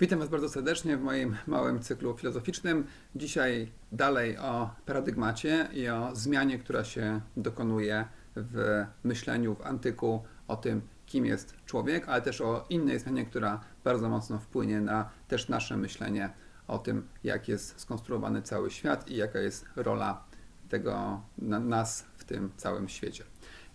Witam Was bardzo serdecznie w moim małym cyklu filozoficznym. Dzisiaj dalej o paradygmacie i o zmianie, która się dokonuje w myśleniu w antyku o tym, kim jest człowiek, ale też o innej zmianie, która bardzo mocno wpłynie na też nasze myślenie o tym, jak jest skonstruowany cały świat i jaka jest rola tego na, nas w tym całym świecie.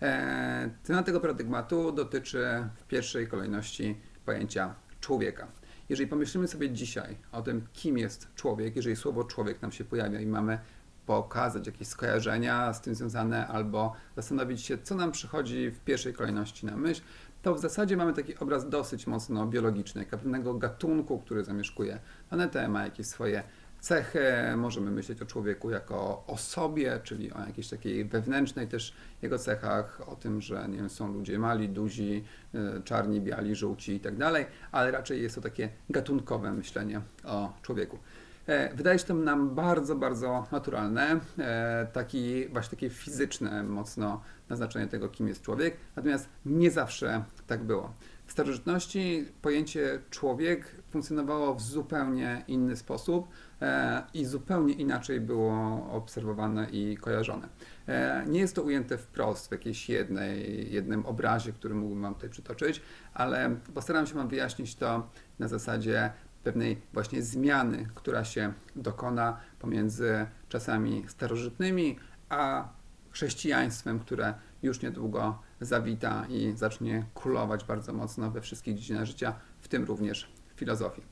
E, temat tego paradygmatu dotyczy w pierwszej kolejności pojęcia człowieka. Jeżeli pomyślimy sobie dzisiaj o tym, kim jest człowiek, jeżeli słowo człowiek nam się pojawia i mamy pokazać jakieś skojarzenia z tym związane, albo zastanowić się, co nam przychodzi w pierwszej kolejności na myśl, to w zasadzie mamy taki obraz dosyć mocno biologiczny, pewnego gatunku, który zamieszkuje planetę, ma jakieś swoje cechy. Możemy myśleć o człowieku jako o osobie, czyli o jakiejś takiej wewnętrznej też jego cechach, o tym, że nie wiem, są ludzie mali, duzi, y, czarni, biali, żółci i tak dalej, ale raczej jest to takie gatunkowe myślenie o człowieku. E, Wydaje się to nam bardzo, bardzo naturalne, e, taki, właśnie takie fizyczne mocno naznaczenie tego, kim jest człowiek, natomiast nie zawsze tak było. W starożytności pojęcie człowiek funkcjonowało w zupełnie inny sposób e, i zupełnie inaczej było obserwowane i kojarzone. E, Nie jest to ujęte wprost w jakiejś jednej, jednym obrazie, który mógłbym Wam tutaj przytoczyć, ale postaram się Wam wyjaśnić to na zasadzie pewnej właśnie zmiany, która się dokona pomiędzy czasami starożytnymi, a chrześcijaństwem, które już niedługo zawita i zacznie królować bardzo mocno we wszystkich dziedzinach życia, w tym również filozofii.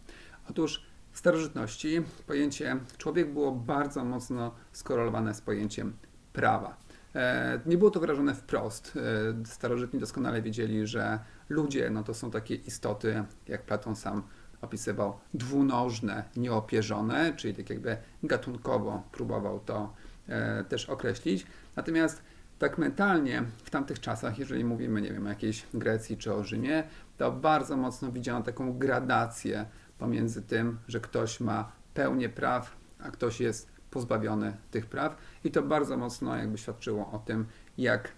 Otóż w starożytności pojęcie człowiek było bardzo mocno skorelowane z pojęciem prawa. E, Nie było to wyrażone wprost. E, Starożytni doskonale wiedzieli, że ludzie no to są takie istoty, jak Platon sam opisywał, dwunożne, nieopierzone, czyli tak jakby gatunkowo próbował to e, też określić. Natomiast tak mentalnie w tamtych czasach, jeżeli mówimy, nie wiem, o jakiejś Grecji czy o Rzymie, to bardzo mocno widziano taką gradację pomiędzy tym, że ktoś ma pełnię praw, a ktoś jest pozbawiony tych praw. I to bardzo mocno jakby świadczyło o tym, jak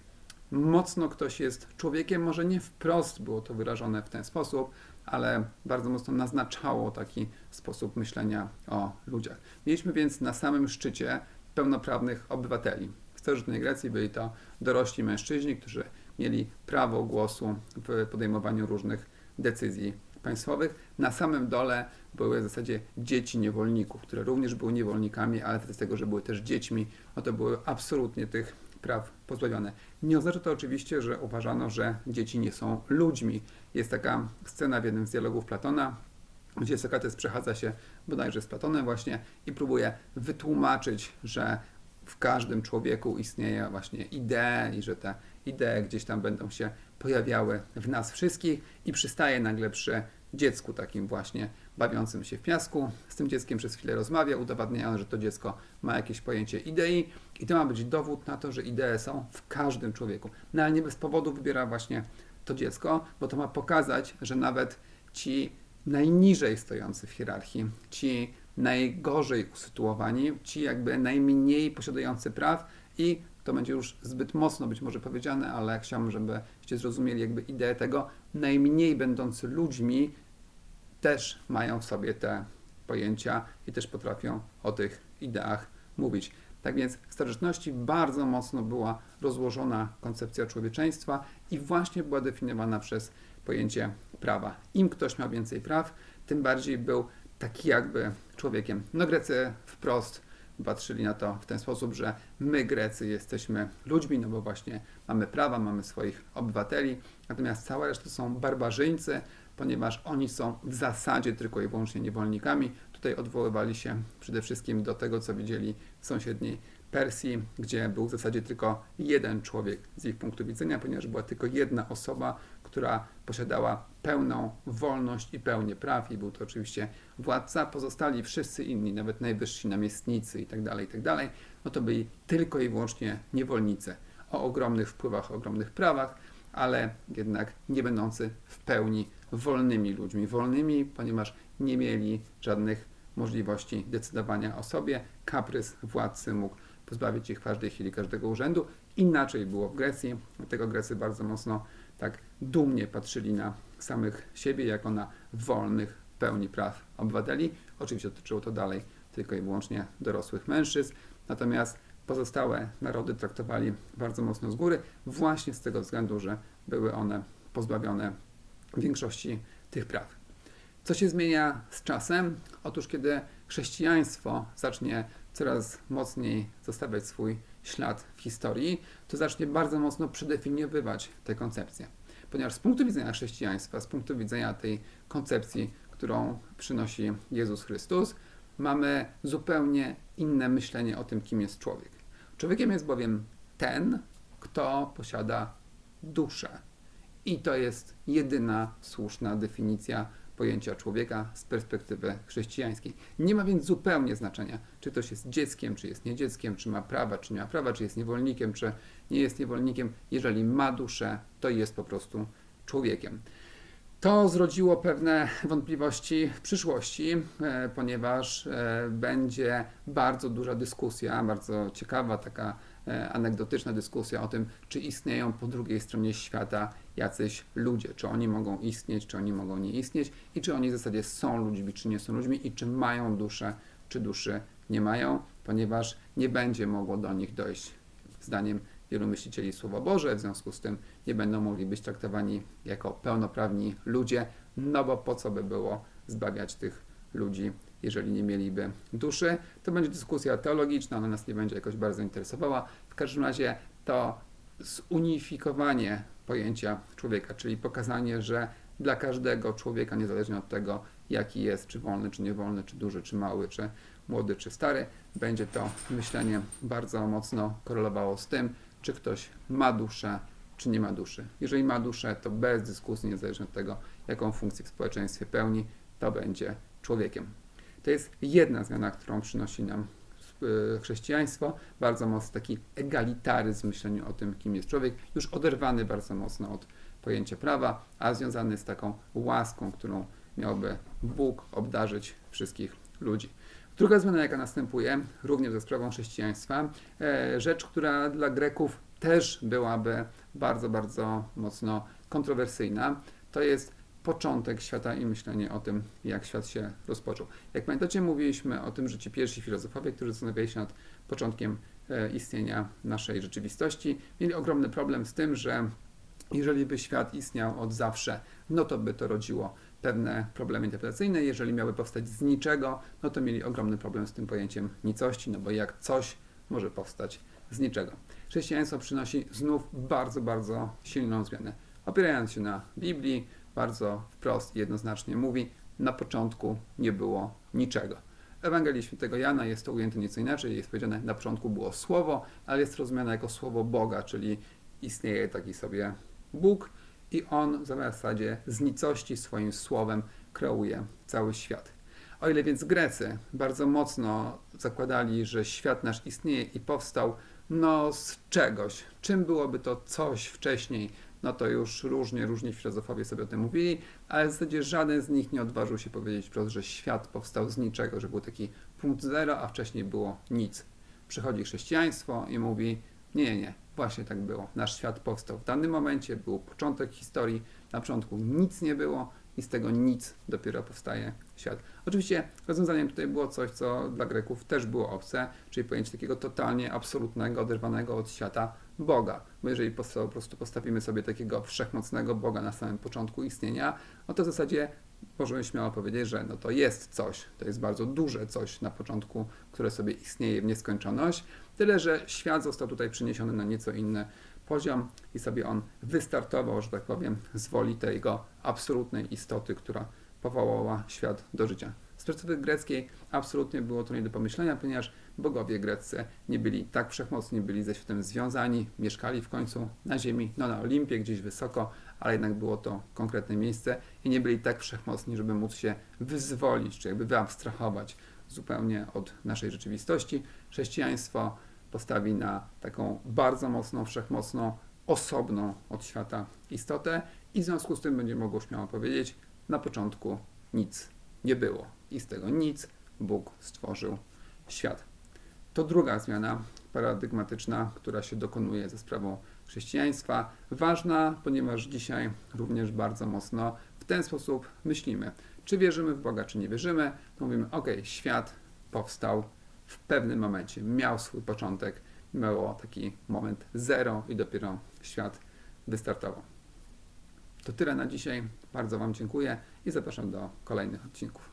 mocno ktoś jest człowiekiem. Może nie wprost było to wyrażone w ten sposób, ale bardzo mocno naznaczało taki sposób myślenia o ludziach. Mieliśmy więc na samym szczycie pełnoprawnych obywateli. W starożytnej Grecji byli to dorośli mężczyźni, którzy mieli prawo głosu w podejmowaniu różnych decyzji państwowych. Na samym dole były w zasadzie dzieci niewolników, które również były niewolnikami, ale z tego, że były też dziećmi, no to były absolutnie tych praw pozbawione. Nie oznacza to oczywiście, że uważano, że dzieci nie są ludźmi. Jest taka scena w jednym z dialogów Platona, gdzie Sokrates przechadza się bodajże z Platonem właśnie i próbuje wytłumaczyć, że w każdym człowieku istnieje właśnie idee i że te idee gdzieś tam będą się pojawiały w nas wszystkich i przystaje nagle przy dziecku takim właśnie bawiącym się w piasku. Z tym dzieckiem przez chwilę rozmawia, udowadniając, że to dziecko ma jakieś pojęcie idei i to ma być dowód na to, że idee są w każdym człowieku. No ale nie bez powodu wybiera właśnie to dziecko, bo to ma pokazać, że nawet ci najniżej stojący w hierarchii, ci najgorzej usytuowani, ci jakby najmniej posiadający praw i to będzie już zbyt mocno być może powiedziane, ale chciałbym, żebyście zrozumieli jakby ideę tego, najmniej będący ludźmi też mają w sobie te pojęcia i też potrafią o tych ideach mówić. Tak więc w starożytności bardzo mocno była rozłożona koncepcja człowieczeństwa i właśnie była definiowana przez pojęcie prawa. Im ktoś miał więcej praw, tym bardziej był taki jakby człowiekiem. No Grecy wprost patrzyli na to w ten sposób, że my Grecy jesteśmy ludźmi, no bo właśnie mamy prawa, mamy swoich obywateli, natomiast cała reszta są barbarzyńcy, ponieważ oni są w zasadzie tylko i wyłącznie niewolnikami. Tutaj odwoływali się przede wszystkim do tego, co widzieli w sąsiedniej Persji, gdzie był w zasadzie tylko jeden człowiek z ich punktu widzenia, ponieważ była tylko jedna osoba, która posiadała pełną wolność i pełnię praw i był to oczywiście władca. Pozostali wszyscy inni, nawet najwyżsi namiestnicy itd., itd., no to byli tylko i wyłącznie niewolnicy o ogromnych wpływach, o ogromnych prawach, ale jednak nie będący w pełni wolnymi ludźmi. Wolnymi, ponieważ nie mieli żadnych możliwości decydowania o sobie. Kaprys władcy mógł pozbawić ich każdej chwili każdego urzędu. Inaczej było w Grecji, dlatego Grecy bardzo mocno tak dumnie patrzyli na samych siebie jako na wolnych, pełni praw obywateli. Oczywiście dotyczyło to dalej tylko i wyłącznie dorosłych mężczyzn, natomiast pozostałe narody traktowali bardzo mocno z góry, właśnie z tego względu, że były one pozbawione większości tych praw. Co się zmienia z czasem? Otóż, kiedy chrześcijaństwo zacznie coraz mocniej zostawiać swój ślad w historii, to zacznie bardzo mocno przedefiniowywać te koncepcje. Ponieważ z punktu widzenia chrześcijaństwa, z punktu widzenia tej koncepcji, którą przynosi Jezus Chrystus, mamy zupełnie inne myślenie o tym, kim jest człowiek. Człowiekiem jest bowiem ten, kto posiada duszę. I to jest jedyna słuszna definicja pojęcia człowieka z perspektywy chrześcijańskiej. Nie ma więc zupełnie znaczenia, czy ktoś jest dzieckiem, czy jest nie dzieckiem, czy ma prawa, czy nie ma prawa, czy jest niewolnikiem, czy nie jest niewolnikiem. Jeżeli ma duszę, to jest po prostu człowiekiem. To zrodziło pewne wątpliwości w przyszłości, e, ponieważ e, będzie bardzo duża dyskusja, bardzo ciekawa, taka e, anegdotyczna dyskusja o tym, czy istnieją po drugiej stronie świata jacyś ludzie, czy oni mogą istnieć, czy oni mogą nie istnieć i czy oni w zasadzie są ludźmi, czy nie są ludźmi i czy mają duszę, czy duszy nie mają, ponieważ nie będzie mogło do nich dojść zdaniem wielu myślicieli Słowa Boże, w związku z tym nie będą mogli być traktowani jako pełnoprawni ludzie, no bo po co by było zbawiać tych ludzi, jeżeli nie mieliby duszy. To będzie dyskusja teologiczna, ona nas nie będzie jakoś bardzo interesowała. W każdym razie to zunifikowanie pojęcia człowieka, czyli pokazanie, że dla każdego człowieka, niezależnie od tego, jaki jest, czy wolny, czy niewolny, czy duży, czy mały, czy młody, czy stary, będzie to myślenie bardzo mocno korelowało z tym, czy ktoś ma duszę, czy nie ma duszy. Jeżeli ma duszę, to bez dyskusji, niezależnie od tego, jaką funkcję w społeczeństwie pełni, to będzie człowiekiem. To jest jedna zmiana, którą przynosi nam e, chrześcijaństwo, bardzo mocno taki egalitaryzm w myśleniu o tym, kim jest człowiek, już oderwany bardzo mocno od pojęcia prawa, a związany z taką łaską, którą miałby Bóg obdarzyć wszystkich ludzi. Druga zmiana, jaka następuje, również ze sprawą chrześcijaństwa, e, rzecz, która dla Greków też byłaby bardzo, bardzo mocno kontrowersyjna, to jest początek świata i myślenie o tym, jak świat się rozpoczął. Jak pamiętacie, mówiliśmy o tym, że ci pierwsi filozofowie, którzy zastanawiali się nad początkiem e, istnienia naszej rzeczywistości, mieli ogromny problem z tym, że jeżeli by świat istniał od zawsze, no to by to rodziło pewne problemy interpretacyjne. Jeżeli miały powstać z niczego, no to mieli ogromny problem z tym pojęciem nicości, no bo jak coś może powstać z niczego. Chrześcijaństwo przynosi znów bardzo, bardzo silną zmianę. Opierając się na Biblii, bardzo wprost i jednoznacznie mówi, na początku nie było niczego. W Ewangelii Świętego Jana jest to ujęte nieco inaczej, jest powiedziane, na początku było słowo, ale jest rozumiane jako słowo Boga, czyli istnieje taki sobie Bóg, i on w zasadzie z nicości swoim słowem kreuje cały świat. O ile więc Grecy bardzo mocno zakładali, że świat nasz istnieje i powstał no z czegoś, czym byłoby to coś wcześniej, no to już różnie, różni filozofowie sobie o tym mówili, ale w zasadzie żaden z nich nie odważył się powiedzieć wprost, że świat powstał z niczego, że był taki punkt zero, a wcześniej było nic. Przychodzi chrześcijaństwo i mówi, nie, nie, nie, właśnie tak było. Nasz świat powstał w danym momencie, był początek historii, na początku nic nie było i z tego nic dopiero powstaje świat. Oczywiście rozwiązaniem tutaj było coś, co dla Greków też było obce, czyli pojęcie takiego totalnie absolutnego, oderwanego od świata Boga. Bo jeżeli po prostu postawimy sobie takiego wszechmocnego Boga na samym początku istnienia, no to w zasadzie możemy śmiało powiedzieć, że no to jest coś, to jest bardzo duże coś na początku, które sobie istnieje w nieskończoność, tyle że świat został tutaj przeniesiony na nieco inny poziom i sobie on wystartował, że tak powiem, z woli tej jego absolutnej istoty, która powołała świat do życia. Z perspektywy greckiej absolutnie było to nie do pomyślenia, ponieważ bogowie greccy nie byli tak wszechmocni, byli ze światem związani, mieszkali w końcu na ziemi, no na Olimpie, gdzieś wysoko, ale jednak było to konkretne miejsce i nie byli tak wszechmocni, żeby móc się wyzwolić, czy jakby wyabstrahować zupełnie od naszej rzeczywistości. Chrześcijaństwo postawi na taką bardzo mocną, wszechmocną, osobną od świata istotę i w związku z tym będzie mogło śmiało powiedzieć, na początku nic nie było i z tego nic Bóg stworzył świat. To druga zmiana paradygmatyczna, która się dokonuje ze sprawą chrześcijaństwa. Ważna, ponieważ dzisiaj również bardzo mocno w ten sposób myślimy. Czy wierzymy w Boga, czy nie wierzymy, to mówimy, ok, świat powstał w pewnym momencie, miał swój początek, miało taki moment zero i dopiero świat wystartował. To tyle na dzisiaj. Bardzo Wam dziękuję i zapraszam do kolejnych odcinków.